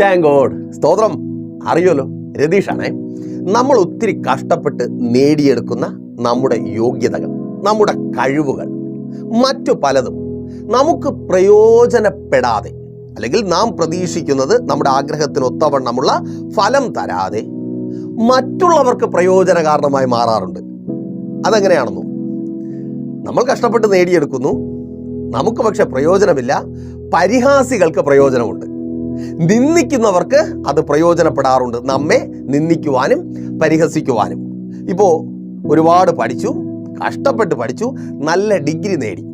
Thank God സ്തോത്രം. അറിയുമല്ലോ രതീഷാണേ. നമ്മൾ ഒത്തിരി കഷ്ടപ്പെട്ട് നേടിയെടുക്കുന്ന നമ്മുടെ യോഗ്യതകൾ നമ്മുടെ കഴിവുകൾ. മറ്റു പലതും നമുക്ക് പ്രയോജനപ്പെടാതെ അല്ലെങ്കിൽ നാം പ്രതീക്ഷിക്കുന്നത് നമ്മുടെ ആഗ്രഹത്തിന് ഒത്തവണ്ണമുള്ള ഫലം തരാതെ മറ്റുള്ളവർക്ക് പ്രയോജന കാരണമായി മാറാറുണ്ട്. അതെങ്ങനെയാണെന്നു? നമ്മൾ കഷ്ടപ്പെട്ട് നേടിയെടുക്കുന്നു. നമുക്ക് പക്ഷെ പ്രയോജനമില്ല. പരിഹാസികൾക്ക് പ്രയോജനമുണ്ട്. നിന്ദിക്കുന്നവർക്ക് അത് പ്രയോജനപ്പെടാറുണ്ട്. നമ്മെ നിന്ദിക്കുവാനും പരിഹസിക്കുവാനും. ഇപ്പോൾ ഒരുപാട് പഠിച്ചു കഷ്ടപ്പെട്ട് പഠിച്ചു നല്ല ഡിഗ്രി നേടി.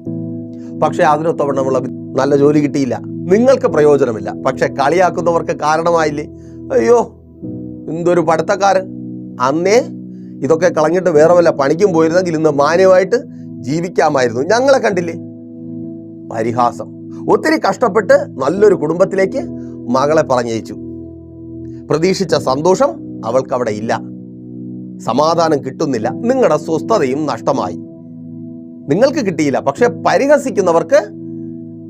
പക്ഷേ അതിനൊത്തവണ്ണമുള്ള നല്ല ജോലി കിട്ടിയില്ല. നിങ്ങൾക്ക് പ്രയോജനമില്ല. പക്ഷെ കളിയാക്കുന്നവർക്ക് കാരണമായില്ലേ? അയ്യോ എന്തൊരു പഠിത്തക്കാരൻ. അന്നേ ഇതൊക്കെ കളഞ്ഞിട്ട് വേറെ വല്ല പണിക്കും പോയിരുന്നെങ്കിൽ ഇന്ന് മാന്യമായിട്ട് ജീവിക്കാമായിരുന്നു. ഞങ്ങളെ കണ്ടില്ലേ? പരിഹാസം. ഒത്തിരി കഷ്ടപ്പെട്ട് നല്ലൊരു കുടുംബത്തിലേക്ക് മകളെ പറഞ്ഞയച്ചു. പ്രതീക്ഷിച്ച സന്തോഷം അവൾക്കവിടെ ഇല്ല. സമാധാനം കിട്ടുന്നില്ല. നിങ്ങളുടെ സ്വസ്ഥതയും നഷ്ടമായി. നിങ്ങൾക്ക് കിട്ടിയില്ല പക്ഷെ പരിഹസിക്കുന്നവർക്ക്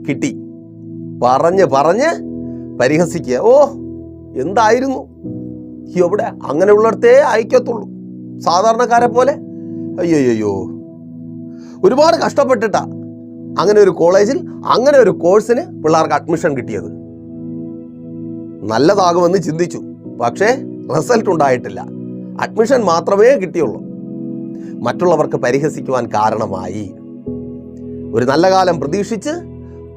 കിട്ടി. പറഞ്ഞ് പറഞ്ഞ് പരിഹസിക്കുക. ഓ എന്തായിരുന്നു? എവിടെ? അങ്ങനെയുള്ളിടത്തേ അയക്കത്തുള്ളൂ സാധാരണക്കാരെ പോലെ? അയ്യോയ്യോ ഒരുപാട് കഷ്ടപ്പെട്ടിട്ടാ അങ്ങനെ ഒരു കോളേജിൽ അങ്ങനെ ഒരു കോഴ്സിന് പിള്ളേർക്ക് അഡ്മിഷൻ കിട്ടിയത്. നല്ലതാകുമെന്ന് ചിന്തിച്ചു. പക്ഷേ റിസൾട്ട് ഉണ്ടായിട്ടില്ല. അഡ്മിഷൻ മാത്രമേ കിട്ടിയുള്ളൂ. മറ്റുള്ളവർക്ക് പരിഹസിക്കുവാൻ കാരണമായി. ഒരു നല്ല കാലം പ്രതീക്ഷിച്ച്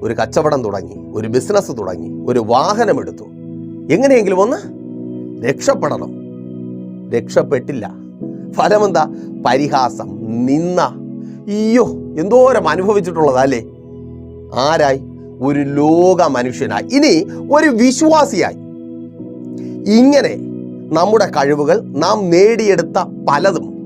ഒരു കച്ചവടം തുടങ്ങി ഒരു ബിസിനസ് തുടങ്ങി ഒരു വാഹനമെടുത്തു എങ്ങനെയെങ്കിലും ഒന്ന് രക്ഷപ്പെടണം. രക്ഷപ്പെട്ടില്ല. ഫലമെന്താ? പരിഹാസം നിന്ന അയ്യോ എന്തോരം അനുഭവിച്ചിട്ടുള്ളതല്ലേ? ആരായി? ഒരു ലോക മനുഷ്യനായി. ഇനി ഒരു വിശ്വാസിയായി. ഇങ്ങനെ നമ്മുടെ കഴിവുകൾ നാം നേടിയെടുത്ത പലതും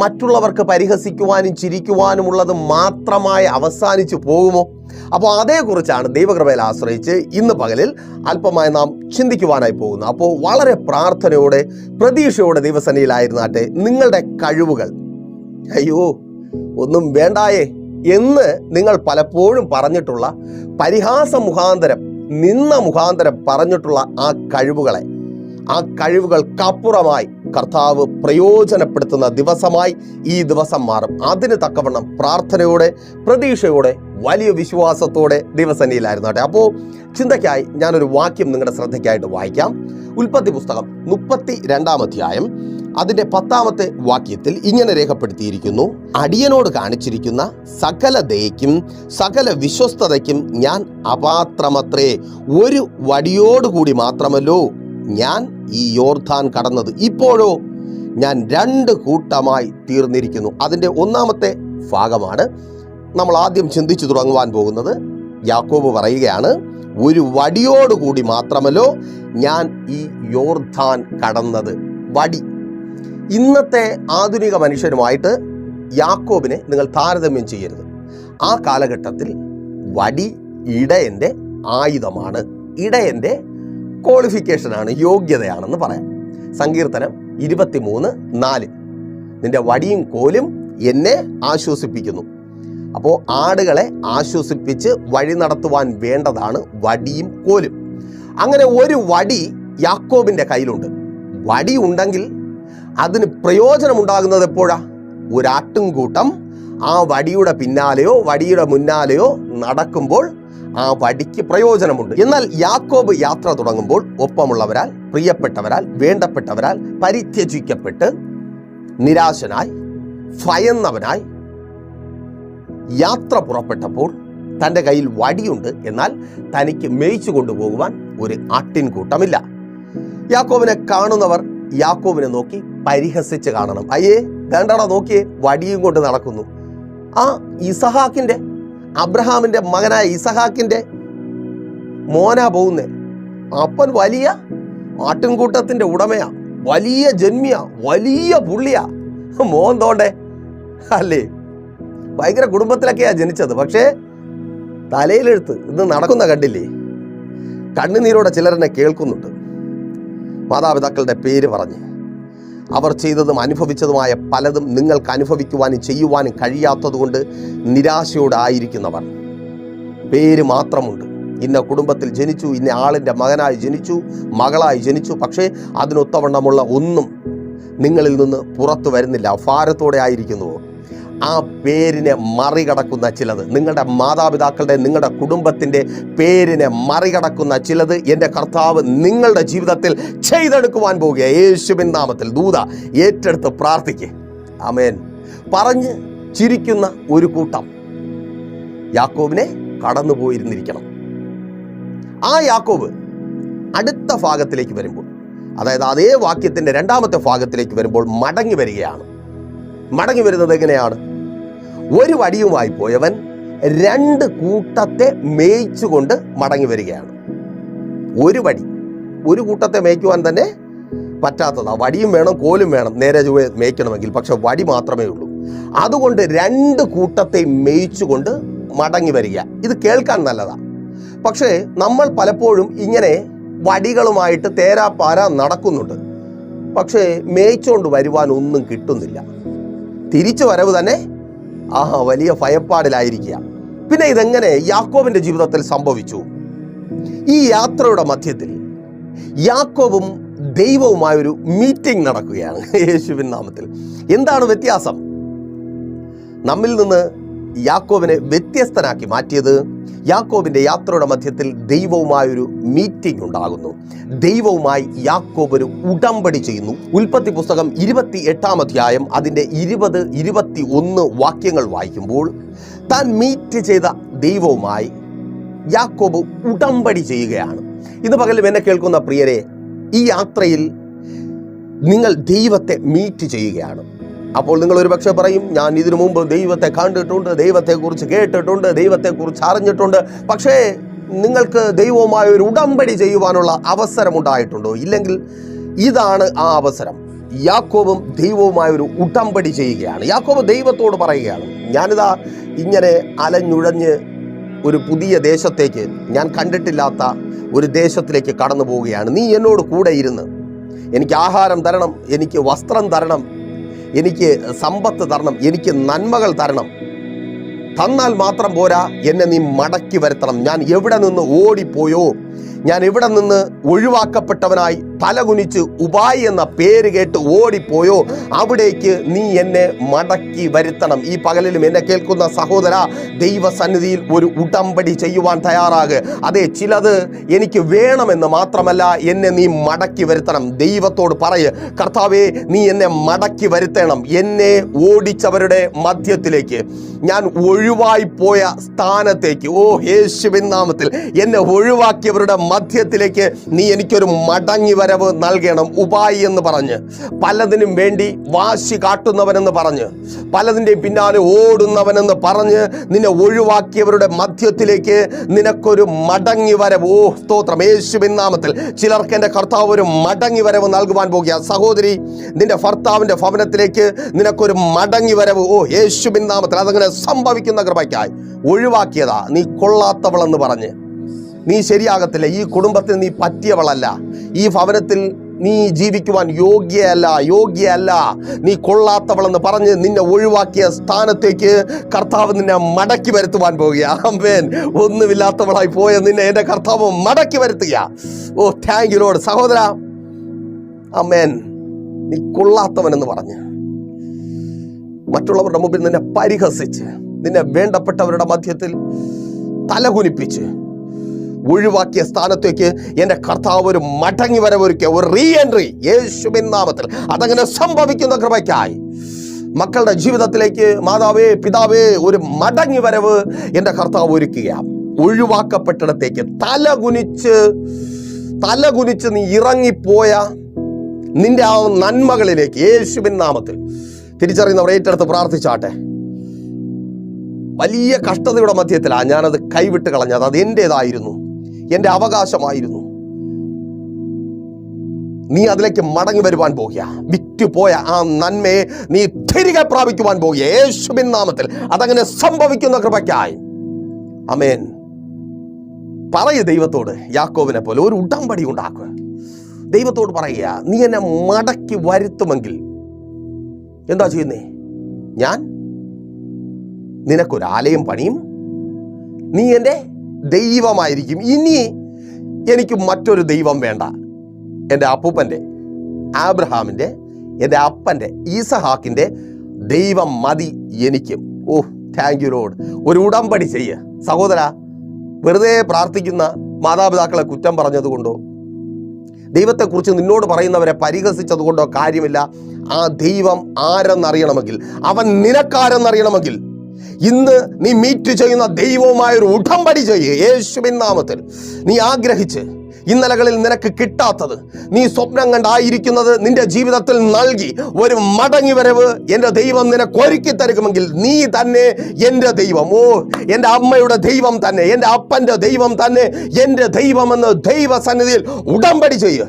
മറ്റുള്ളവർക്ക് പരിഹസിക്കുവാനും ചിരിക്കുവാനുമുള്ളത് മാത്രമായി അവസാനിച്ചു പോകുമോ? അപ്പോൾ അതേക്കുറിച്ചാണ് ദൈവകൃപയിൽ ആശ്രയിച്ച് ഇന്ന് പകലിൽ അല്പമായി നാം ചിന്തിക്കുവാനായി പോകുന്നത്. അപ്പോൾ വളരെ പ്രാർത്ഥനയോടെ പ്രതീക്ഷയോടെ ദിവസനയിലായിരുന്നാട്ടെ നിങ്ങളുടെ കഴിവുകൾ. അയ്യോ ഒന്നും വേണ്ടായേ. എന്ന് നിങ്ങൾ പലപ്പോഴും പറഞ്ഞിട്ടുള്ള പരിഹാസ മുഖാന്തരം നിന്ന മുഖാന്തരം പറഞ്ഞിട്ടുള്ള ആ കഴിവുകളെ ആ കഴിവുകൾക്കപ്പുറമായി കർത്താവ് പ്രയോജനപ്പെടുത്തുന്ന ദിവസമായി ഈ ദിവസം മാറും. അതിന് തക്കവണ്ണം പ്രാർത്ഥനയോടെ പ്രതീക്ഷയോടെ വലിയ വിശ്വാസത്തോടെ ദിവസനയിലായിരുന്നാട്ടെ. അപ്പോൾ ചിന്തയ്ക്കായി ഞാനൊരു വാക്യം നിങ്ങളുടെ ശ്രദ്ധയ്ക്കായിട്ട് വായിക്കാം. ഉൽപ്പത്തി പുസ്തകം മുപ്പത്തി രണ്ടാം അധ്യായം. അതിന്റെ പത്താമത്തെ വാക്യത്തിൽ ഇങ്ങനെ രേഖപ്പെടുത്തിയിരിക്കുന്നു. അടിയനോട് കാണിച്ചിരിക്കുന്ന സകല ദയയ്ക്കും സകല വിശ്വസ്തതയ്ക്കും ഞാൻ അപാത്രമത്രേ. ഒരു വടിയോടുകൂടി മാത്രമല്ലോ ഞാൻ ഈ യോർധാൻ കടന്നത്. ഇപ്പോഴോ ഞാൻ രണ്ട് കൂട്ടമായി തീർന്നിരിക്കുന്നു. അതിന്റെ ഒന്നാമത്തെ ഭാഗമാണ് നമ്മൾ ആദ്യം ചിന്തിച്ചു തുടങ്ങുവാൻ പോകുന്നത്. യാക്കോബ് പറയുകയാണ് ഒരു വടിയോടുകൂടി മാത്രമല്ലോ ഞാൻ ഈ യോർധാൻ കടന്നത്. വടി ഇന്നത്തെ ആധുനിക മനുഷ്യരുമായിട്ട് യാക്കോബിനെ നിങ്ങൾ താരതമ്യം ചെയ്യരുത്. ആ കാലഘട്ടത്തിൽ വടി ഇടയന്റെ ആയുധമാണ്. ഇടയന്റെ ക്വാളിഫിക്കേഷനാണ് യോഗ്യതയാണെന്ന് പറയാം. സങ്കീർത്തനം ഇരുപത്തിമൂന്ന് നാല്. നിന്റെ വടിയും കോലും എന്നെ ആശ്വസിപ്പിക്കുന്നു. അപ്പോൾ ആടുകളെ ആശ്വസിപ്പിച്ച് വഴി നടത്തുവാൻ വേണ്ടതാണ് വടിയും കോലും. അങ്ങനെ ഒരു വടി യാക്കോബിന്റെ കയ്യിലുണ്ട്. വടി ഉണ്ടെങ്കിൽ അതിന് പ്രയോജനമുണ്ടാകുന്നത് എപ്പോഴാ? ഒരാട്ടും കൂട്ടം ആ വടിയുടെ പിന്നാലെയോ വടിയുടെ മുന്നാലെയോ നടക്കുമ്പോൾ ആ വടിക്ക് പ്രയോജനമുണ്ട്. എന്നാൽ യാക്കോബ് യാത്ര തുടങ്ങുമ്പോൾ ഒപ്പമുള്ളവരാൽ പ്രിയപ്പെട്ടവരാൽ വേണ്ടപ്പെട്ടവരാൽ പരിത്യജിക്കപ്പെട്ട് നിരാശനായി ഭയന്നവനായി യാത്ര പുറപ്പെട്ടപ്പോൾ തന്റെ കയ്യിൽ വടിയുണ്ട്. എന്നാൽ തനിക്ക് മേയിച്ചു കൊണ്ടുപോകുവാൻ ഒരു ആട്ടിൻകൂട്ടമില്ല. യാക്കോബിനെ കാണുന്നവർ യാക്കോബിനെ നോക്കി പരിഹസിച്ച് കാണണം. അയ്യേ വേണ്ടടാ നോക്കിയേ വടിയും കൊണ്ട് നടക്കുന്നു. ആ ഇസഹാക്കിന്റെ അബ്രഹാമിന്റെ മകനായ ഇസഹാക്കിന്റെ മോനാ പോകുന്നേ. അപ്പൻ വലിയ ആട്ടിൻകൂട്ടത്തിന്റെ ഉടമയാ വലിയ ജന്മിയ വലിയ പുള്ളിയാ. മോൻ തോണ്ടേ. അല്ലേ? ഭയങ്കര കുടുംബത്തിലൊക്കെയാ ജനിച്ചത്. പക്ഷേ തലയിലെഴുത്ത് ഇത് നടക്കുന്ന കണ്ടില്ലേ? കണ്ണുനീരോടെ ചിലരെന്നെ കേൾക്കുന്നുണ്ട്. മാതാപിതാക്കളുടെ പേര് പറഞ്ഞ്. അവർ ചെയ്തതും അനുഭവിച്ചതുമായ പലതും നിങ്ങൾക്ക് അനുഭവിക്കുവാനും ചെയ്യുവാനും കഴിയാത്തതുകൊണ്ട് നിരാശയോടെ ആയിരിക്കുന്നവർ പേര് മാത്രമുണ്ട്. ഇന്ന കുടുംബത്തിൽ ജനിച്ചു ഇന്ന ആളിന്റെ മകനായി ജനിച്ചു മകളായി ജനിച്ചു. പക്ഷേ അതിനൊത്തവണ്ണമുള്ള ഒന്നും നിങ്ങളിൽ നിന്ന് പുറത്തു വരുന്നില്ല. ഭാരത്തോടെ ആയിരിക്കുന്നുവോ ആ പേരിനെ മറികടക്കുന്ന ചിലത്. നിങ്ങളുടെ മാതാപിതാക്കളുടെ നിങ്ങളുടെ കുടുംബത്തിന്റെ പേരിനെ മറികടക്കുന്ന ചിലത് എന്റെ കർത്താവ് നിങ്ങളുടെ ജീവിതത്തിൽ ചെയ്തെടുക്കുവാൻ പോവുക യേശുവിൻ നാമത്തിൽ ദൂത ഏറ്റെടുത്ത് പ്രാർത്ഥിക്കുക അമേൻ പറഞ്ഞ് ചിരിക്കുന്ന ഒരു കൂട്ടം യാക്കോബിനെ കടന്നു പോയിരുന്നിരിക്കണം. ആ യാക്കോബ് അടുത്ത ഭാഗത്തിലേക്ക് വരുമ്പോൾ അതായത് അതേ വാക്യത്തിന്റെ രണ്ടാമത്തെ ഭാഗത്തിലേക്ക് വരുമ്പോൾ മടങ്ങി വരികയാണ്. മടങ്ങി വരുന്നത് എങ്ങനെയാണ്? ഒരു വടിയുമായി പോയവൻ രണ്ട് കൂട്ടത്തെ മേയിച്ചുകൊണ്ട് മടങ്ങി വരികയാണ്. ഒരു വടി. ഒരു കൂട്ടത്തെ മേയ്ക്കുവാൻ തന്നെ പറ്റാത്തതാണ് വടിയും വേണം കോലും വേണം. നേരെ ചുവ മേയ്ക്കണമെങ്കിൽ. പക്ഷെ വടി മാത്രമേ ഉള്ളൂ. അതുകൊണ്ട് രണ്ട് കൂട്ടത്തെ മേയിച്ചുകൊണ്ട് മടങ്ങി വരിക. ഇത് കേൾക്കാൻ നല്ലതാണ് പക്ഷേ നമ്മൾ പലപ്പോഴും ഇങ്ങനെ വടികളുമായിട്ട് തേരാപ്പാര നടക്കുന്നുണ്ട്. പക്ഷേ മേയിച്ചുകൊണ്ട് വരുവാൻ ഒന്നും കിട്ടുന്നില്ല. തിരിച്ചു വരവ് തന്നെ ആ വലിയ ഭയപ്പാടിലായിരിക്കുക. പിന്നെ ഇതെങ്ങനെ യാക്കോബിന്റെ ജീവിതത്തിൽ സംഭവിച്ചു? ഈ യാത്രയുടെ മധ്യത്തിൽ യാക്കോബും ദൈവവുമായൊരു മീറ്റിംഗ് നടക്കുകയാണ് യേശുവിൻ നാമത്തിൽ. എന്താണ് വ്യത്യാസം? നമ്മിൽ നിന്ന് യാക്കോബിനെ വ്യത്യസ്തനാക്കി മാറ്റിയത്? യാക്കോബിന്റെ യാത്രയുടെ മധ്യത്തിൽ ദൈവവുമായൊരു മീറ്റിംഗ് ഉണ്ടാകുന്നു. ദൈവവുമായി യാക്കോബ് ഒരു ഉടമ്പടി ചെയ്യുന്നു. ഉൽപ്പത്തി പുസ്തകം ഇരുപത്തി എട്ടാം അധ്യായം അതിന്റെ ഇരുപത് ഇരുപത്തി ഒന്ന് വാക്യങ്ങൾ വായിക്കുമ്പോൾ താൻ മീറ്റ് ചെയ്ത ദൈവവുമായി യാക്കോബ് ഉടമ്പടി ചെയ്യുകയാണ്. ഇന്ന് പകലും എന്നെ കേൾക്കുന്ന പ്രിയരെ ഈ യാത്രയിൽ നിങ്ങൾ ദൈവത്തെ മീറ്റ് ചെയ്യുകയാണ്. അപ്പോൾ നിങ്ങൾ ഒരു പക്ഷേ പറയും ഞാൻ ഇതിനു മുമ്പ് ദൈവത്തെ കണ്ടിട്ടുണ്ട് ദൈവത്തെക്കുറിച്ച് കേട്ടിട്ടുണ്ട് ദൈവത്തെക്കുറിച്ച് അറിഞ്ഞിട്ടുണ്ട്. പക്ഷേ നിങ്ങൾക്ക് ദൈവവുമായ ഒരു ഉടമ്പടി ചെയ്യുവാനുള്ള അവസരം ഉണ്ടായിട്ടുണ്ടോ ഇല്ലെങ്കിൽ ഇതാണ് ആ അവസരം. യാക്കോബും ദൈവവുമായ ഒരു ഉടമ്പടി ചെയ്യുകയാണ്. യാക്കോബ് ദൈവത്തോട് പറയുകയാണ് ഞാനിതാ ഇങ്ങനെ അലഞ്ഞുഴഞ്ഞ് ഒരു പുതിയ ദേശത്തേക്ക് ഞാൻ കണ്ടിട്ടില്ലാത്ത ഒരു ദേശത്തിലേക്ക് കടന്നു പോവുകയാണ് നീ എന്നോട് കൂടെ ഇരുന്ന് എനിക്ക് ആഹാരം തരണം എനിക്ക് വസ്ത്രം തരണം എനിക്ക് സമ്പത്ത് തരണം എനിക്ക് നന്മകൾ തരണം. തന്നാൽ മാത്രം പോരാ എന്നെ നീ മടക്കി വരുത്തണം. ഞാൻ എവിടെ നിന്ന് ഓടിപ്പോയോ? ഞാൻ എവിടെ നിന്ന് ഒഴിവാക്കപ്പെട്ടവനായി തലകുനിച്ച് ഉപായി എന്ന പേര് കേട്ട് ഓടിപ്പോയോ? അവിടേക്ക് നീ എന്നെ മടക്കി വരുത്തണം. ഈ പകലിലും എന്നെ കേൾക്കുന്ന സഹോദര ദൈവസന്നിധിയിൽ ഒരു ഉടമ്പടി ചെയ്യുവാൻ തയ്യാറാക്. അതെ ചിലത് എനിക്ക് വേണമെന്ന് മാത്രമല്ല എന്നെ നീ മടക്കി വരുത്തണം. ദൈവത്തോട് പറയ് കർത്താവേ നീ എന്നെ മടക്കി വരുത്തണം. എന്നെ ഓടിച്ചവരുടെ മധ്യത്തിലേക്ക്. ഞാൻ ഒഴിവായി പോയ സ്ഥാനത്തേക്ക്. ഓ യേശുവിൻ നാമത്തിൽ എന്നെ ഒഴിവാക്കിയവരുടെ മധ്യത്തിലേക്ക് നീ എനിക്കൊരു മടങ്ങി വരവ് നൽകണം ഉപായി എന്ന് പറഞ്ഞ്. പലതിനും വേണ്ടി വാശി കാട്ടുന്നവനെന്ന് പറഞ്ഞ്. പലതിന്റെയും പിന്നാലെ ഓടുന്നവനെന്ന് പറഞ്ഞ് നിന്നെ ഒഴിവാക്കിയവരുടെ മധ്യത്തിലേക്ക് നിനക്കൊരു മടങ്ങി വരവ് ഓ സ്തോത്രം. യേശുവിൻ നാമത്തിൽ ചിലർക്ക് എന്റെ കർത്താവ് ഒരു മടങ്ങി വരവ് നൽകുവാൻ പോകുക. സഹോദരി നിന്റെ ഭർത്താവിന്റെ ഭവനത്തിലേക്ക് നിനക്കൊരു മടങ്ങി വരവ് ഓ യേശുവിൻ നാമത്തിൽ അതങ്ങനെ സംഭവിക്കുന്ന കൃപയ്ക്കായി ഒഴിവാക്കിയതാ. നീ കൊള്ളാത്തവളെന്ന് പറഞ്ഞ്. നീ ശരിയാകത്തില്ല. ഈ കുടുംബത്തിന് നീ പറ്റിയവളല്ല. ഈ ഭവനത്തിൽ നീ ജീവിക്കുവാൻ യോഗ്യയല്ല യോഗ്യയല്ല. നീ കൊള്ളാത്തവളെന്ന് പറഞ്ഞ് നിന്നെ ഒഴിവാക്കിയ സ്ഥാനത്തേക്ക് കർത്താവ് നിന്നെ മടക്കി വരുത്തുവാൻ പോവുക അമ്മേൻ ഒന്നുമില്ലാത്തവളായി പോയ നിന്നെ എന്റെ കർത്താവ് മടക്കി വരുത്തുക ഓ താങ്ക് യു ലോഡ് സഹോദര അമ്മേൻ നീ കൊള്ളാത്തവനെന്ന് പറഞ്ഞ് മറ്റുള്ളവരുടെ മുമ്പിൽ നിന്നെ പരിഹസിച്ച് നിന്നെ വേണ്ടപ്പെട്ടവരുടെ മധ്യത്തിൽ തലകുനിപ്പിച്ച് ഒഴിവാക്കിയ സ്ഥാനത്തേക്ക് എന്റെ കർത്താവ് ഒരു മടങ്ങി വരവൊരുക്കിയ ഒരു റീ എൻട്രി യേശുവിൻ നാമത്തിൽ. അതങ്ങനെ സംഭവിക്കുന്ന കൃപയ്ക്കായി. മക്കളുടെ ജീവിതത്തിലേക്ക് മാതാവേ പിതാവേ ഒരു മടങ്ങി വരവ് എന്റെ കർത്താവ് ഒരുക്കുക ഒഴിവാക്കപ്പെട്ടിടത്തേക്ക് തലകുനിച്ച് തലകുനിച്ച് നീ ഇറങ്ങിപ്പോയ നിന്റെ ആ നന്മകളിലേക്ക് യേശുവിൻ നാമത്തിൽ. തിരിച്ചറിയുന്നവർ ഏറ്റെടുത്ത് പ്രാർത്ഥിച്ചാട്ടെ. വലിയ കഷ്ടതയുടെ മധ്യത്തിലാണ് ഞാനത് കൈവിട്ട് കളഞ്ഞത്. അത് എന്റേതായിരുന്നു. എന്റെ അവകാശമായിരുന്നു. നീ അതിലേക്ക് മടങ്ങി വരുവാൻ പോകുക. വിറ്റുപോയ ആ നന്മയെ നീ തിരികെ പ്രാപിക്കുവാൻ പോകുക. യേശുബിൻ നാമത്തിൽ അതങ്ങനെ സംഭവിക്കുന്ന കൃപയ്ക്കായി. അമേൻ പറയ ദൈവത്തോട് യാക്കോവിനെ പോലെ ഒരു ഉടമ്പടി ഉണ്ടാക്കുക. ദൈവത്തോട് പറയുക നീ എന്നെ മടക്കി വരുത്തുമെങ്കിൽ എന്താ ചെയ്യുന്നേ? ഞാൻ നിനക്കൊരാലയം പണിയും നീ എന്റെ ദൈവമായിരിക്കും. ഇനി എനിക്ക് മറ്റൊരു ദൈവം വേണ്ട. എന്റെ അപ്പൂപ്പന്റെ ആബ്രഹാമിന്റെ എന്റെ അപ്പന്റെ ഈസഹാക്കിന്റെ ദൈവം മതി എനിക്കും. ഓ താങ്ക് യു ലോഡ് ഒരു ഉടമ്പടി ചെയ്യുക സഹോദര വെറുതെ പ്രാർത്ഥിക്കുന്ന മാതാപിതാക്കളെ കുറ്റം പറഞ്ഞതുകൊണ്ടോ? ദൈവത്തെക്കുറിച്ച് നിന്നോട് പറയുന്നവരെ പരിഹസിച്ചതുകൊണ്ടോ കാര്യമില്ല. ആ ദൈവം ആരെന്നറിയണമെങ്കിൽ അവൻ നിനക്കാരെന്നറിയണമെങ്കിൽ ഇന്ന് നീ മീറ്റ് ചെയ്യുന്ന ദൈവവുമായൊരു ഉടമ്പടി ചെയ്യുക യേശുവിൻ നാമത്തിൽ. നീ ആഗ്രഹിച്ച് ഇന്നലകളിൽ നിനക്ക് കിട്ടാത്തത് നീ സ്വപ്നം കണ്ടായിരിക്കുന്നത് നിന്റെ ജീവിതത്തിൽ നൽകി. ഒരു മടങ്ങി വരവ് എന്റെ ദൈവം നിനക്ക് ഒരുക്കി തരുമെങ്കിൽ നീ തന്നെ എന്റെ ദൈവം. ഓ എന്റെ അമ്മയുടെ ദൈവം തന്നെ എന്റെ അപ്പന്റെ ദൈവം തന്നെ എന്റെ ദൈവമെന്ന് ദൈവസന്നിധിയിൽ ഉടമ്പടി ചെയ്യുക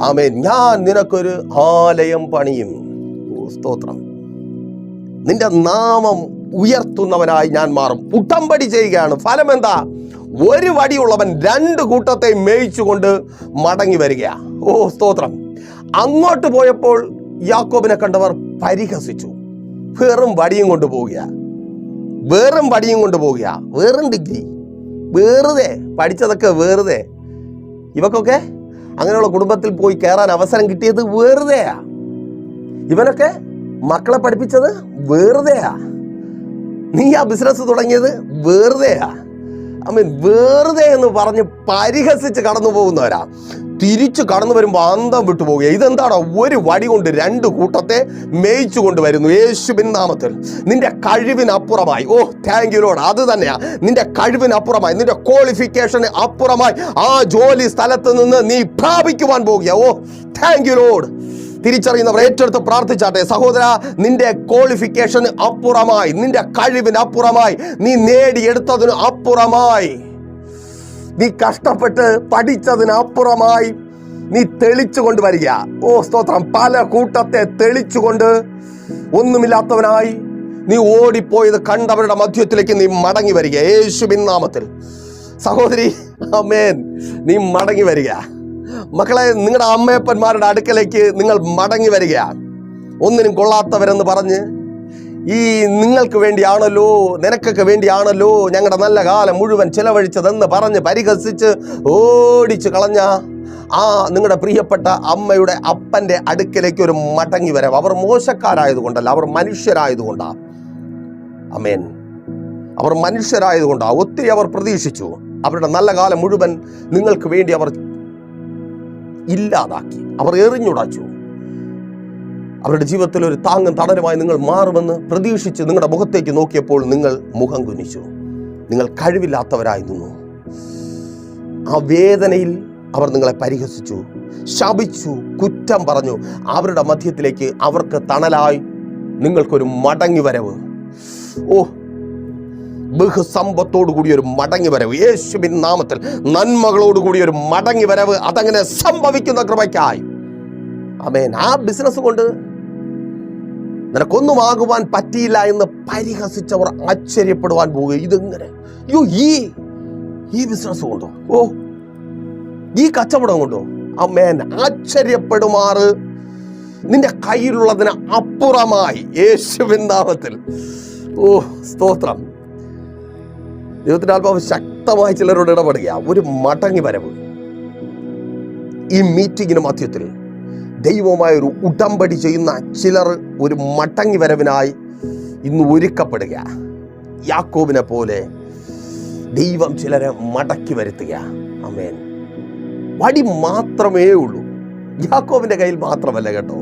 ആമേ ഞാൻ നിനക്കൊരു ആലയം പണിയും. സ്തോത്രം. നിന്റെ നാമം ഉയർത്തുന്നവനായി ഞാൻ മാറും. ഉടമ്പടി ചെയ്യുകയാണ്. ഫലം എന്താ ഒരു വടിയുള്ളവൻ രണ്ട് കൂട്ടത്തെ മേയിച്ചുകൊണ്ട് മടങ്ങി വരികയാ. ഓ സ്തോത്രം. അങ്ങോട്ട് പോയപ്പോൾ യാക്കോബിനെ കണ്ടവർ പരിഹസിച്ചു. വെറും വടിയും കൊണ്ട് പോവുക വെറും വടിയും കൊണ്ട് പോവുക വെറും ഡിഗ്രി വെറുതെ. പഠിച്ചതൊക്കെ വെറുതെ. ഇവക്കൊക്കെ അങ്ങനെയുള്ള കുടുംബത്തിൽ പോയി കയറാൻ അവസരം കിട്ടിയത് വെറുതെയാ. ഇവനൊക്കെ മക്കളെ പഠിപ്പിച്ചത് വെറുതെയാ. നീ ആ ബിസിനസ് തുടങ്ങിയത് വെറുതെയാ. അമ്മ വെറുതെ എന്ന് പറഞ്ഞ് പരിഹസിച്ച് കടന്നു പോകുന്നവരാ. തിരിച്ചു കടന്നു വരുമ്പോൾ അന്തം വിട്ടു പോവുക ഇതെന്താണോ ഒരു വടി കൊണ്ട് രണ്ട് കൂട്ടത്തെ മേയിച്ചു കൊണ്ടുവരുന്നു യേശുബിൻ നാമത്തിൽ. നിന്റെ കഴിവിനപ്പുറമായി. ഓ താങ്ക് യു ലോഡ് അത് തന്നെയാ. നിന്റെ കഴിവിനപ്പുറമായി. നിന്റെ ക്വാളിഫിക്കേഷന് അപ്പുറമായി. ആ ജോലി സ്ഥലത്ത് നിന്ന് നീ പ്രാപിക്കുവാൻ പോകുക. ഓ താങ്ക് യു ലോഡ് തിരിച്ചറിയുന്നവർ ഏറ്റെടുത്ത് പ്രാർത്ഥിച്ചാട്ടെ സഹോദര നിന്റെ ക്വാളിഫിക്കേഷന് അപ്പുറമായി നിന്റെ കഴിവിന് അപ്പുറമായി നീ നേടിയെടുത്തതിന് അപ്പുറമായി. നീ കഷ്ടപ്പെട്ട് പഠിച്ചതിന് അപ്പുറമായി. നീ തെളിച്ചു കൊണ്ടുവരിക ഓ സ്തോത്രം. പല കൂട്ടത്തെ തെളിച്ചുകൊണ്ട് ഒന്നുമില്ലാത്തവനായി നീ ഓടിപ്പോയത് കണ്ടവരുടെ മധ്യത്തിലേക്ക് നീ മടങ്ങി വരിക. യേശുബിൻ നാമത്തിൽ. സഹോദരി അമേൻ നീ മടങ്ങി വരിക. മക്കളെ നിങ്ങളുടെ അമ്മയപ്പന്മാരുടെ അടുക്കലേക്ക് നിങ്ങൾ മടങ്ങി വരികയാണ്. ഒന്നിനും കൊള്ളാത്തവരെന്ന് പറഞ്ഞ് ഈ നിങ്ങൾക്ക് വേണ്ടിയാണല്ലോ നിനക്കൊക്കെ വേണ്ടിയാണല്ലോ ഞങ്ങളുടെ നല്ല കാലം മുഴുവൻ ചിലവഴിച്ചതെന്ന് പറഞ്ഞ് പരിഹസിച്ച് ഓടിച്ചു കളഞ്ഞ ആ നിങ്ങളുടെ പ്രിയപ്പെട്ട അമ്മയുടെ അപ്പന്റെ അടുക്കലേക്ക് ഒരു മടങ്ങി വരാം അവർ മോശക്കാരായതുകൊണ്ടല്ല അവർ മനുഷ്യരായതുകൊണ്ടാണ് അമേൻ. അവർ മനുഷ്യരായതുകൊണ്ടാണ് ഒത്തിരി അവർ പ്രതീക്ഷിച്ചു. അവരുടെ നല്ല കാലം മുഴുവൻ നിങ്ങൾക്ക് വേണ്ടി അവർ ഇല്ലാതാക്കി. അവർ എറിഞ്ഞുടച്ചു. അവരുടെ ജീവിതത്തിൽ ഒരു താങ്ങും തണലുമായി നിങ്ങൾ മാറുമെന്ന് പ്രതീക്ഷിച്ച് നിങ്ങളുടെ മുഖത്തേക്ക് നോക്കിയപ്പോൾ നിങ്ങൾ മുഖം കുനിച്ചു. നിങ്ങൾ കഴിവില്ലാത്തവരായി നിന്നു. ആ വേദനയിൽ അവർ നിങ്ങളെ പരിഹസിച്ചു. ശപിച്ചു കുറ്റം പറഞ്ഞു. അവരുടെ മധ്യത്തിലേക്ക് അവർക്ക് തണലായി. നിങ്ങൾക്കൊരു മടങ്ങി വരവ് ഓ ബഹുസമ്പത്തോടു കൂടിയൊരു മടങ്ങി വരവ്. യേശുവിൻ നാമത്തിൽ നന്മകളോട് കൂടി ഒരു മടങ്ങി വരവ് അതങ്ങനെ സംഭവിക്കുന്ന കൃപയ്ക്കായി. അമേൻ ആ ബിസിനസ് കൊണ്ട് നിനക്കൊന്നും ആകുവാൻ പറ്റിയില്ല എന്ന് പരിഹസിച്ചവർ ആശ്ചര്യപ്പെടുവാൻ പോവുക ഇതെങ്ങനെ? അയ്യോ ഈ ഈ ബിസിനസ് കൊണ്ടോ? ഓ ഈ കച്ചവടം കൊണ്ടോ? അമേൻ ആശ്ചര്യപ്പെടുമാറ്. നിന്റെ കയ്യിലുള്ളതിന് അപ്പുറമായി. യേശുവിൻ നാമത്തിൽ. ഓ സ്തോത്രം. ദൈവത്തിന്റെ ആത്മാവ് ശക്തമായി ചിലരോട് ഇടപെടുക ഒരു മടങ്ങി വരവ്. ഈ മീറ്റിങ്ങിന് മധ്യത്തിൽ ദൈവമായ ഒരു ഉടമ്പടി ചെയ്യുന്ന ചിലർ ഒരു മടങ്ങി വരവിനായി ഇന്ന് ഒരുക്കപ്പെടുക യാക്കോബിനെ പോലെ ദൈവം ചിലരെ മടക്കി വരുത്തുക അമേൻ വടി മാത്രമേ ഉള്ളൂ. യാക്കോബിന്റെ കയ്യിൽ മാത്രമല്ല കേട്ടോ.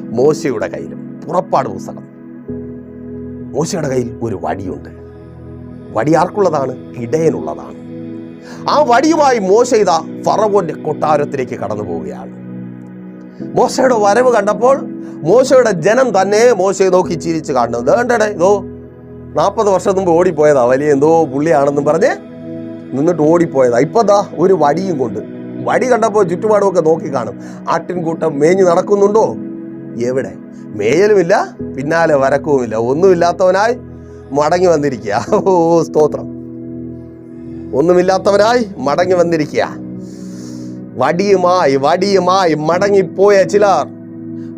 മോശയുടെ കയ്യിലും പുറപ്പാട് പുസ്തകം. മോശയുടെ കയ്യിൽ ഒരു വടിയുണ്ട്. വടി ആർക്കുള്ളതാണ് ഇടയനുള്ളതാണ്. ആ വടിയുമായി മോശ ഇതാ ഫറവോന്റെ കൊട്ടാരത്തിലേക്ക് കടന്നു പോവുകയാണ്. മോശയുടെ വരവ് കണ്ടപ്പോൾ മോശയുടെ ജനം തന്നെ മോശയെ നോക്കി ചിരിച്ച് കാണുന്നത്. വേണ്ടടേ ഇതോ നാൽപ്പത് വർഷം മുമ്പ് ഓടിപ്പോയതാ വലിയ എന്തോ പുള്ളിയാണെന്നും പറഞ്ഞ് നിന്നിട്ട് ഓടിപ്പോയതാ. ഇപ്പൊ ഒരു വടിയും കൊണ്ട്. വടി കണ്ടപ്പോൾ ചുറ്റുപാടുമൊക്കെ നോക്കി കാണും. ആട്ടിൻകൂട്ടം മേഞ്ഞു നടക്കുന്നുണ്ടോ? എവിടെ? മേയലുമില്ല പിന്നാലെ വരക്കവുമില്ല ഒന്നുമില്ലാത്തവനായി മടങ്ങി വന്നിരിക്കുക. ഓ സ്തോത്രം. ഒന്നുമില്ലാത്തവരായി മടങ്ങി വന്നിരിക്കുക. വടിയുമായി വടിയുമായി മടങ്ങിപ്പോയ ചിലർ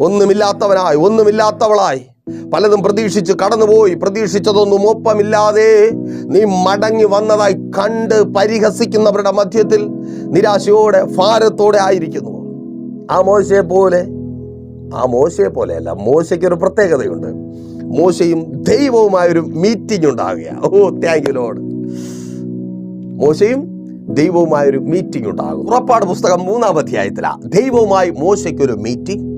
ഒന്നുമില്ലാത്തവനായി ഒന്നുമില്ലാത്തവളായി. പലതും പ്രതീക്ഷിച്ച് കടന്നുപോയി പ്രതീക്ഷിച്ചതൊന്നും ഒപ്പമില്ലാതെ നീ മടങ്ങി വന്നതായി കണ്ട് പരിഹസിക്കുന്നവരുടെ മധ്യത്തിൽ നിരാശയോടെ ഭാരത്തോടെ ആയിരിക്കുന്നു. ആ മോശയെ പോലെ ആ മോശയെ പോലെയല്ല മോശയ്ക്ക് ഒരു പ്രത്യേകതയുണ്ട്. മോശയും ദൈവവുമായൊരു മീറ്റിംഗ് ഉണ്ടാകുക. ഓ താങ്ക് യു ലോഡ് മോശയും ദൈവവുമായൊരു മീറ്റിംഗ് ഉണ്ടാകും. ഉറപ്പാട് പുസ്തകം മൂന്നാം അധ്യായത്തിലാണ് ദൈവവുമായി മോശയ്ക്കൊരു മീറ്റിംഗ്